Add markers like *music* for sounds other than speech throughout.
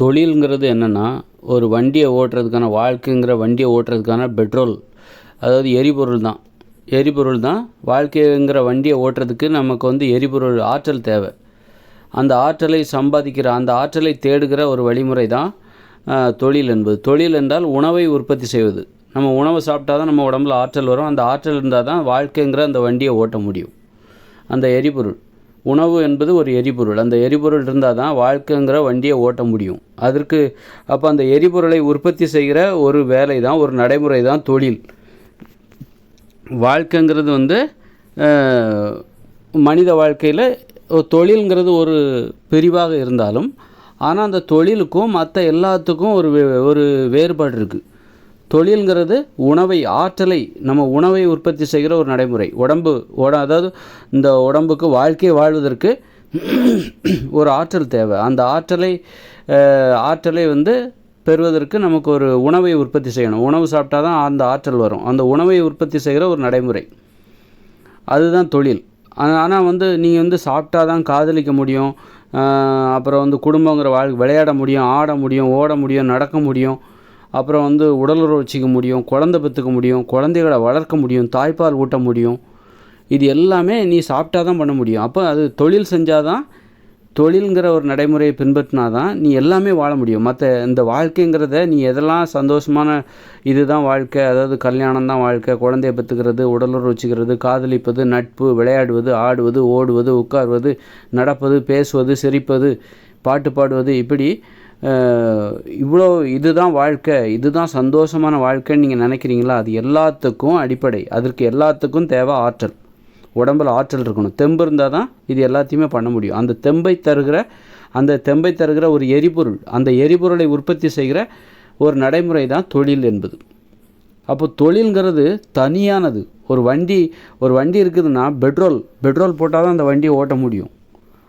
தொழில்ங்கிறது என்னென்னா ஒரு வண்டியை ஓட்டுறதுக்கான வாழ்க்கைங்கிற வண்டியை ஓட்டுறதுக்கான பெட்ரோல் அதாவது எரிபொருள் தான். எரிபொருள் தான் வாழ்க்கைங்கிற வண்டியை ஓட்டுறதுக்கு நமக்கு வந்து எரிபொருள் ஆற்றல் தேவை. அந்த ஆற்றலை சம்பாதிக்கிற அந்த ஆற்றலை தேடுகிற ஒரு வழிமுறை தான் தொழில் என்பது. தொழில் என்றால் உணவை உற்பத்தி செய்வது. நம்ம உணவை சாப்பிட்டா தான் நம்ம உடம்புல ஆற்றல் வரும். அந்த ஆற்றல் இருந்தால் தான் வாழ்க்கைங்கிற அந்த வண்டியை ஓட்ட முடியும். அந்த எரிபொருள். உணவு என்பது ஒரு எரிபொருள். அந்த எரிபொருள் இருந்தால் தான் வாழ்க்கைங்கிற வண்டியை ஓட்ட முடியும். அதற்கு அப்போ அந்த எரிபொருளை உற்பத்தி செய்கிற ஒரு வேலை தான் ஒரு நடைமுறை தான் தொழில். வாழ்க்கைங்கிறது வந்து மனித வாழ்க்கையில் தொழில்ங்கிறது ஒரு பிரிவாக இருந்தாலும் ஆனால் அந்த தொழிலுக்கும் மற்ற எல்லாத்துக்கும் ஒரு வே- ஒரு வேறுபாடு இருக்குது தொழில்ங்கிறது உணவை ஆற்றலை நம்ம உணவை உற்பத்தி செய்கிற ஒரு நடைமுறை. உடம்பு உட அதாவது இந்த உடம்புக்கு வாழ்க்கை வாழ்வதற்கு *clears throat* ஒரு ஆற்றல் தேவை. அந்த ஆற்றலை ஆற்றலை வந்து பெறுவதற்கு நமக்கு ஒரு உணவை உற்பத்தி செய்யணும். உணவு சாப்பிட்டா தான் அந்த ஆற்றல் வரும். அந்த உணவை உற்பத்தி செய்கிற ஒரு நடைமுறை. அதுதான் தொழில். ஆனால் வந்து நீங்கள் வந்து சாப்பிட்டா தான் காதலிக்க முடியும். அப்புறம் வந்து குடும்பங்கிற வாழ் விளையாட முடியும் ஆட முடியும் ஓட முடியும் நடக்க முடியும். அப்புறம் வந்து உடலுறவு வச்சுக்க முடியும் குழந்தை பெற்றுக்க முடியும் குழந்தைகளை வளர்க்க முடியும் தாய்ப்பால் ஊட்ட முடியும். இது எல்லாமே நீ சாப்பிட்டா தான் பண்ண முடியும். அப்போ அது தொழில் செஞ்சால் தான் தொழிலுங்கிற ஒரு நடைமுறையை பின்பற்றினா தான் நீ எல்லாமே வாழ முடியும். மற்ற இந்த வாழ்க்கைங்கிறத நீ எதெல்லாம் சந்தோஷமான இதுதான் வாழ்க்கை அதாவது கல்யாணம் தான் வாழ்க்கை குழந்தைய பெற்றுக்கிறது உடலுறவு வச்சுக்கிறது காதலிப்பது நட்பு விளையாடுவது ஆடுவது ஓடுவது உட்கார்வது நடப்பது பேசுவது சிரிப்பது பாட்டு பாடுவது இப்படி இவ்வளோ இதுதான் வாழ்க்கை இதுதான் சந்தோஷமான வாழ்க்கைன்னு நீங்கள் நினைக்கிறீங்களா? அது எல்லாத்துக்கும் அடிப்படை. அதற்கு எல்லாத்துக்கும் தேவை ஆற்றல். உடம்பில் ஆற்றல் இருக்கணும். தெம்பு இருந்தால் தான் இது எல்லாத்தையுமே பண்ண முடியும். அந்த தெம்பை தருகிற அந்த தெம்பை தருகிற ஒரு எரிபொருள் அந்த எரிபொருளை உற்பத்தி செய்கிற ஒரு நடைமுறை தான் தொழில் என்பது. அப்போ தொழில்ங்கிறது தனியானது. ஒரு வண்டி ஒரு வண்டி இருக்குதுன்னா பெட்ரோல் பெட்ரோல் போட்டால் தான் அந்த வண்டியை ஓட்ட முடியும்.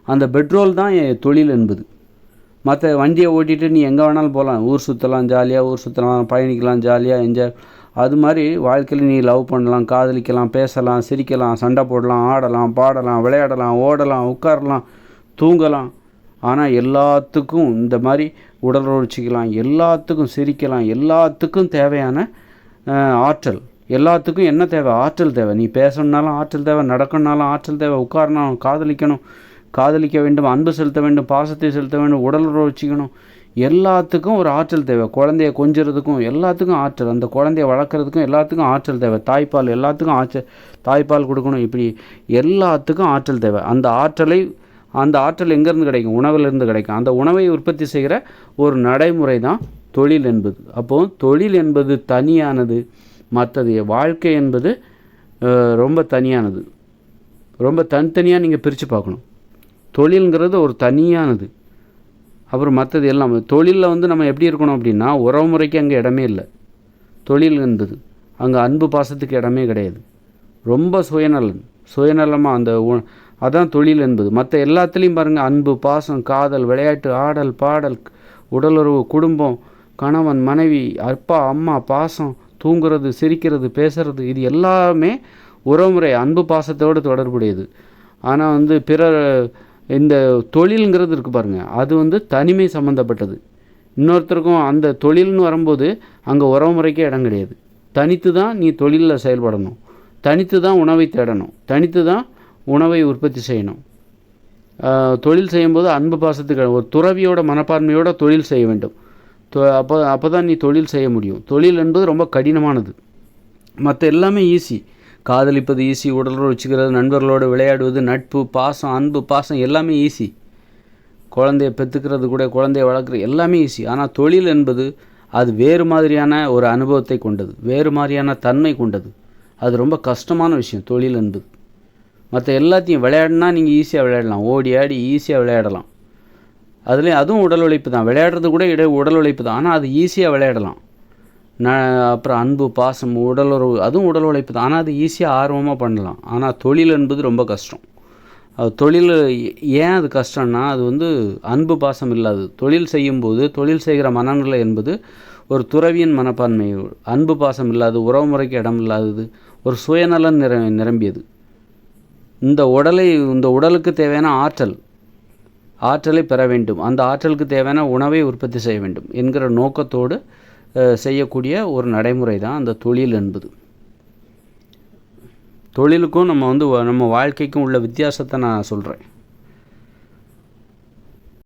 அந்த பெட்ரோல் தான் என் தொழில் என்பது. மற்ற வண்டியை ஓட்டிட்டு நீ எங்கே வேணாலும் போகலாம் ஊர் சுற்றலாம் ஜாலியாக ஊர் சுற்றலாம் பயணிக்கலாம் ஜாலியாக என்ஜாய் அது மாதிரி வாழ்க்கையில் நீ லவ் பண்ணலாம் காதலிக்கலாம் பேசலாம் சிரிக்கலாம் சண்டை போடலாம் ஆடலாம் பாடலாம் விளையாடலாம் ஓடலாம் உட்காரலாம் தூங்கலாம். ஆனால் எல்லாத்துக்கும் இந்த மாதிரி உடல் வச்சுக்கலாம் எல்லாத்துக்கும் சிரிக்கலாம் எல்லாத்துக்கும் தேவையான ஆற்றல். எல்லாத்துக்கும் என்ன தேவை? ஆற்றல் தேவை. நீ பேசணுன்னாலும் ஆற்றல் தேவை நடக்கணுனாலும் ஆற்றல் தேவை உட்காரணும் காதலிக்கணும். காதலிக்க வேண்டும் அன்பு செலுத்த வேண்டும் பாசத்தை செலுத்த வேண்டும் உடல் உறவு வச்சுக்கணும். எல்லாத்துக்கும் ஒரு ஆற்றல் தேவை. குழந்தைய கொஞ்சிறதுக்கும் எல்லாத்துக்கும் ஆற்றல். அந்த குழந்தைய வளர்க்குறதுக்கும் எல்லாத்துக்கும் ஆற்றல் தேவை. தாய்ப்பால் எல்லாத்துக்கும் ஆற்றல் தாய்ப்பால் கொடுக்கணும். இப்படி எல்லாத்துக்கும் ஆற்றல் தேவை. அந்த ஆற்றலை அந்த ஆற்றல் எங்கேருந்து கிடைக்கும்? உணவிலிருந்து கிடைக்கும். அந்த உணவை உற்பத்தி செய்கிற ஒரு நடைமுறை தான் தொழில் என்பது. அப்போது தொழில் என்பது தனியானது. மற்றது வாழ்க்கை என்பது ரொம்ப தனியானது. ரொம்ப தனித்தனியாக நீங்கள் பிரித்து பார்க்கணும். தொழில்ங்கிறது ஒரு தனியானது. அப்புறம் மற்றது எல்லாம் தொழிலில் வந்து நம்ம எப்படி இருக்கணும் அப்படின்னா உறவுமுறைக்கு அங்கே இடமே இல்லை. தொழில் என்பது அங்கே அன்பு பாசத்துக்கு இடமே கிடையாது. ரொம்ப சுயநலன் சுயநலமாக அந்த அதான் தொழில் என்பது. மற்ற எல்லாத்துலேயும் பாருங்கள் அன்பு பாசம் காதல் விளையாட்டு ஆடல் பாடல் உடலுறவு குடும்பம் கணவன் மனைவி அப்பா அம்மா பாசம் தூங்குறது சிரிக்கிறது பேசுறது இது எல்லாமே உறவுமுறை அன்பு பாசத்தோடு தொடர்புடையது. ஆனால் வந்து பிற இந்த தொழிலுங்கிறது இருக்குது பாருங்கள் அது வந்து தனிமை சம்மந்தப்பட்டது இன்னொருத்தருக்கும் அந்த தொழில்னு வரும்போது அங்கே உறவுமுறைக்கே இடம் கிடையாது. தனித்து தான் நீ தொழிலில் செயல்படணும். தனித்து தான் உணவை தேடணும். தனித்து தான் உணவை உற்பத்தி செய்யணும். தொழில் செய்யும்போது அன்பு பாசத்துக்கு ஒரு துறவியோட மனப்பான்மையோட தொழில் செய்ய வேண்டும். தொ- அப்போ அப்போ தான் நீ தொழில் செய்ய முடியும். தொழில் என்பது ரொம்ப கடினமானது. மற்ற எல்லாமே ஈஸி காதலிப்பது ஈஸி உடலோடு வச்சுக்கிறது நண்பர்களோடு விளையாடுவது நட்பு பாசம் அன்பு பாசம் எல்லாமே ஈஸி. குழந்தைய பெற்றுக்கிறது கூட குழந்தைய வளர்க்குறது எல்லாமே ஈஸி. ஆனால் தொழில் என்பது அது வேறு மாதிரியான ஒரு அனுபவத்தை கொண்டது வேறு மாதிரியான தன்மை கொண்டது. அது ரொம்ப கஷ்டமான விஷயம் தொழில் என்பது. மற்ற எல்லாத்தையும் விளையாடினா நீங்கள் ஈஸியாக விளையாடலாம். ஓடி ஆடி ஈஸியாக விளையாடலாம். அதுலேயும் அதுவும் உடல் உழைப்பு தான். விளையாடுறது கூட இட உடல் உழைப்பு தான். ஆனால் அது ஈஸியாக விளையாடலாம். நான் அப்புறம் அன்பு பாசம் உடலுறவு அதுவும் உடல் உழைப்பு தான். ஆனால் அது ஈஸியாக ஆர்வமாக பண்ணலாம். ஆனால் தொழில் என்பது ரொம்ப கஷ்டம். அது தொழில் ஏன் அது கஷ்டம்னா அது வந்து அன்பு பாசம் இல்லாதது தொழில் செய்யும்போது தொழில் செய்கிற மனநிலை என்பது ஒரு துறவியின் மனப்பான்மை. அன்பு பாசம் இல்லாதது உறவுமுறைக்கு இடம் இல்லாதது ஒரு சுயநலன் நிர நிரம்பியது. இந்த உடலை இந்த உடலுக்கு தேவையான ஆற்றல் ஆற்றலை பெற வேண்டும். அந்த ஆற்றலுக்கு தேவையான உணவை உற்பத்தி செய்ய வேண்டும் என்கிற நோக்கத்தோடு செய்யக்கூடிய ஒரு நடைமுறை தான் அந்த தொழில் என்பது. தொழிலுக்கும் நம்ம வந்து வ- நம்ம வாழ்க்கைக்கும் உள்ள வித்தியாசத்தை நான் சொல்கிறேன்